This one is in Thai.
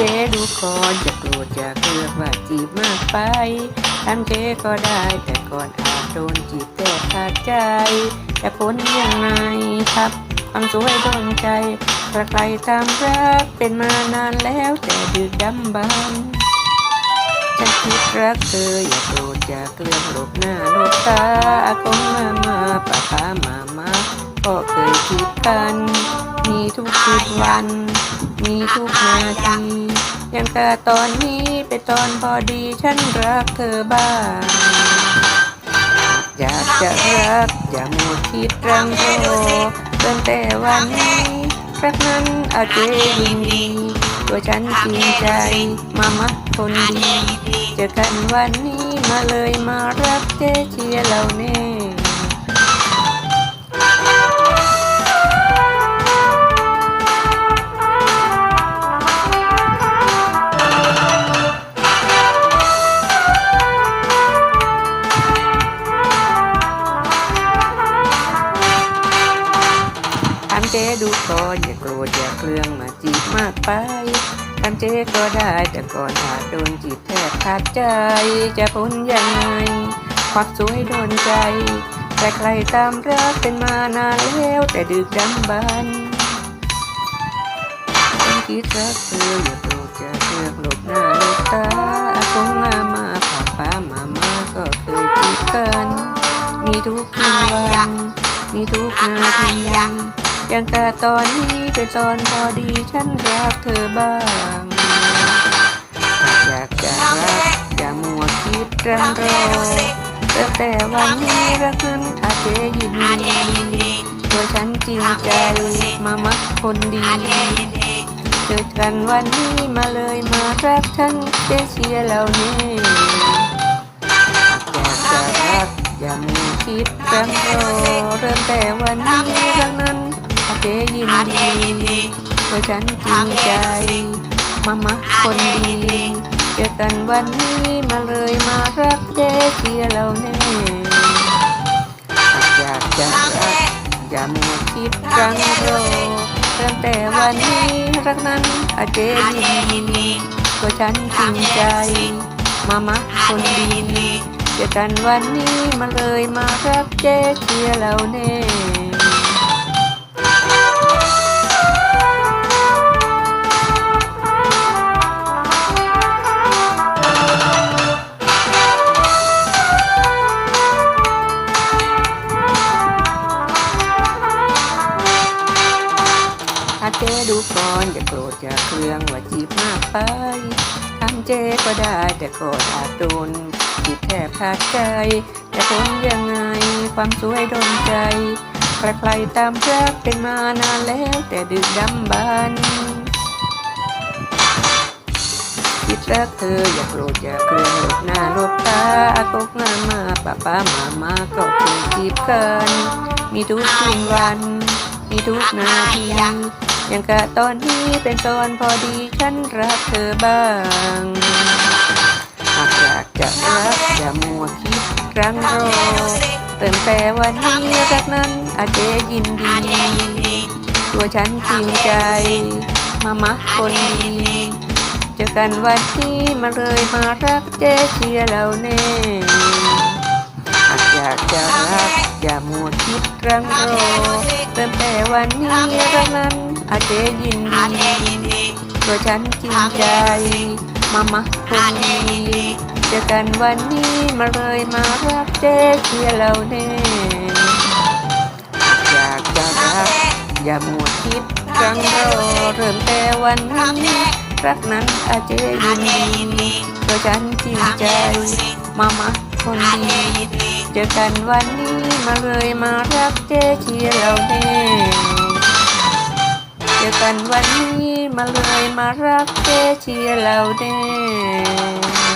เจดูก่อนอย่าโกรธอย่าเกลือกว่าจีบมากไปทำเจก็ได้แต่ก่อนอาจโดนจีบแต่ขาดใจ แต่ผลยังไงครับความสวยโดนใจใครๆตามรักเป็นมานานแล้วแต่ดึกดำบรรพ์ฉันคิดรักเธออย่าโกรธอย่าเกลือกหลบหน้าหลบตาอากงมามาป้าป้ามามาก็เคยคิดกัน มีทุกคืนวัน มีทุกนาทียังแต่ตอนนี้เป็นตอนพอดีฉันรักเธอบ้าง อยากจะรักอย่ามัวคิดรังโรเริ่มแต่วันนี้รักนั้นอาจจะยินดีตัวฉันจริงใจ มามักคนดี เจอกันวันนี้มาเลยมารักเจเชียร์เราแน่ จดูก่อนอย่าโกรธอย่าเครื่องมาจีบมากไปทำเจก็ได้แต่ก่อนอาโดนจีบแทบขาดใจ จะพ้นยังไงความสวยโดนใจ แต่ใครตามรักเป็นมานานแล้วแต่ดึกดำบรรฉันคิดรักเธออย่าโกรธอย่าเครื่องหลบหน้าหลบตาอากงอามาผ่าป้ามามาก็เคยคิดกัน มีทุกคืนวันมีทุกนาทียัง อยังแต่ตอนนี้เป็นตอนพอดีฉันรักเธอบ้างหาอยากจะรักอย่ามัวคิดรังรอเริ่แต่วันนี้รักนั้นอาจจยินดีตัวฉันจริงใจมามักคนดีเจอกันวันนี้มาเลยมารักฉันเจเชียร์เรานี่อยากจะรักอย่ามีคิดรังรอเริ่มแต่วันนี้ จยินดีเพราะฉันจริงใจ มามาคนดีเจอกันวันนี้มาเลยมารักเจ๊เชียเราแน่อยากจะรักอย่ามัวคิดรังรอเริ่มแต่วันนี้รักนั้นอาเจยินดีเพราฉันจริงใจ มามาคนดีเจอกันวันนี้มาเลยมารักเจ๊เชียเราแน่ ดูก่อนอย่าโกรธอย่าเครื่องว่าจีบมากไปทำเจก็ได้แต่ก็อาจโดนจีบแทบขาดใจแต่ผลยังไงความสวยโดนใจใครๆตามรักเป็นมานานแล้วแต่ดึกดำบรรพ์คิดรักเธออย่าโกรธอย่าเครื่องหลบหน้าหลบตาอากกงามาป้าป้ามามาก็คงจีบกัน มีทุกคืนวัน มีทุกนาที ยังกะตอนนี้เป็นตอนพอดีฉันรักเธอบ้างหากอยากจะรักอย่ามัวคิดครั้งรอเติมแต่วันนี้รักนั้นอาจจยินดี ตัวฉันจริงใจ มามักคนดีเจอกันวันนี้มาเลยมารักเจเชียเราแน่หากอยากจะรัก อย่ามัวคิดรังรอเริ่มแต่วันนี้รักนั้นอาจจะยินดีตัวฉันจริงใจ มามาคนดีเจอกันวันนี้มาเลยมารักเจ๊เชียเราแน่อยากจะรักอย่ามัวคิดรังรอเริ่มแต่วันนี้รักนั้นอาจจะยินดีตัวฉันจริงใจ มามาคนดี เจอกันวันนี้มาเลยมารักเจ๊เชียร์เราแน่เจอกันวันนี้มาเลยมารักเจ๊เชียร์เราแน่